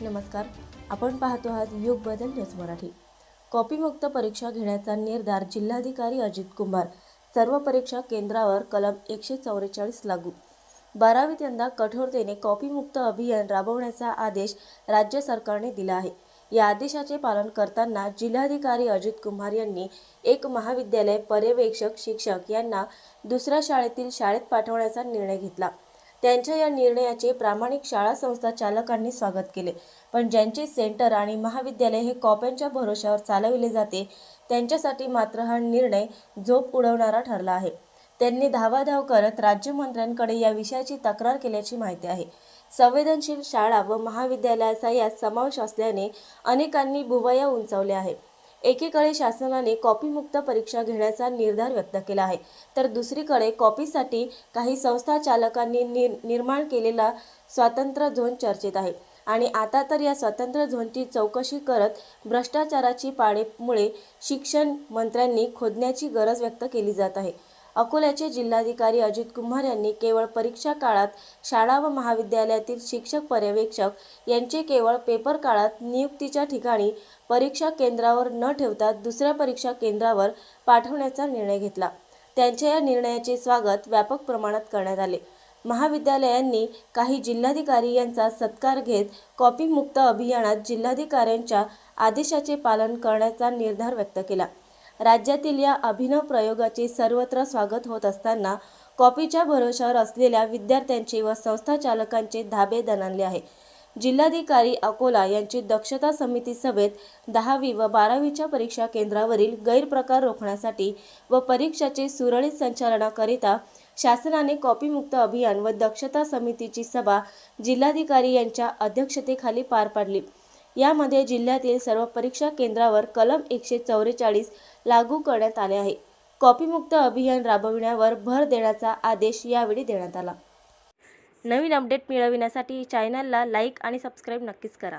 नमस्कार. आपण पाहतो आहात युग बदल न्यूज मराठी. कॉपीमुक्त परीक्षा घेण्याचा निर्धार जिल्हाधिकारी अजित कुमार. सर्व परीक्षा केंद्रावर कलम एकशे चौवेचाळीस लागू. बारावीत यंदा कठोरतेने कॉपीमुक्त अभियान राबवण्याचा आदेश राज्य सरकारने दिला आहे. या आदेशाचे पालन करताना जिल्हाधिकारी अजित कुमार यांनी एक महाविद्यालय पर्यवेक्षक शिक्षक यांना दुसऱ्या शाळेतील शाळेत पाठवण्याचा निर्णय घेतला. त्यांच्या या निर्णयाचे प्रामाणिक शाळा संस्था चालकांनी स्वागत केले. पण ज्यांचे सेंटर आणि महाविद्यालय हे कॉप्यांच्या भरोशावर चालविले जाते त्यांच्यासाठी मात्र हा निर्णय झोप उडवणारा ठरला आहे. त्यांनी धावाधाव करत राज्यमंत्र्यांकडे या विषयाची तक्रार केल्याची माहिती आहे. संवेदनशील शाळा व महाविद्यालयाचा यात समावेश असल्याने अनेकांनी भुवया उंचावल्या आहे एकीकडे शासनाने कॉपीमुक्त परीक्षा घेण्याचा निर्धार व्यक्त केला आहे. तर दुसरीकडे कॉपीसाठी काही संस्था चालकांनी निर निर्माण केलेला स्वातंत्र्य झोन चर्चेत आहे. आणि आता तर या स्वातंत्र्य झोनची चौकशी करत भ्रष्टाचाराची पाळेमुळे शिक्षण मंत्र्यांनी खोदण्याची गरज व्यक्त केली जात आहे. अकोल्याचे जिल्हाधिकारी अजित कुमार यांनी केवळ परीक्षा काळात शाळा व महाविद्यालयातील शिक्षक पर्यवेक्षक यांचे केवळ पेपर काळात नियुक्तीच्या ठिकाणी परीक्षा केंद्रावर न ठेवता दुसऱ्या परीक्षा केंद्रावर पाठवण्याचा निर्णय घेतला. त्यांच्या या निर्णयाचे स्वागत व्यापक प्रमाणात करण्यात आले. महाविद्यालयांनी काही जिल्हाधिकारी यांचा सत्कार घेत कॉपीमुक्त अभियानात जिल्हाधिकाऱ्यांच्या आदेशाचे पालन करण्याचा निर्धार व्यक्त केला. राज्यातील या अभिनव प्रयोगाचे सर्वत्र स्वागत होत असताना कॉपीच्या भरोशावर असलेल्या विद्यार्थ्यांचे व संस्था चालकांचे धाबे दणाणले आहे. जिल्हाधिकारी अकोला यांची दक्षता समिती सभेत दहावी व बारावीच्या परीक्षा केंद्रावरील गैरप्रकार रोखण्यासाठी व परीक्षाचे सुरळीत संचालनाकरिता शासनाने कॉपीमुक्त अभियान व दक्षता समितीची सभा जिल्हाधिकारी यांच्या अध्यक्षतेखाली पार पाडली. यामध्ये जिल्ह्यातील सर्व परीक्षा केंद्रावर कलम एकशे चौवेचाळीस लागू करण्यात आले आहे. कॉपीमुक्त अभियान राबविण्यावर भर देण्याचा आदेश यावेळी देण्यात आला. नवीन अपडेट मिळविण्यासाठी चॅनलला लाईक आणि सबस्क्राईब नक्कीच करा.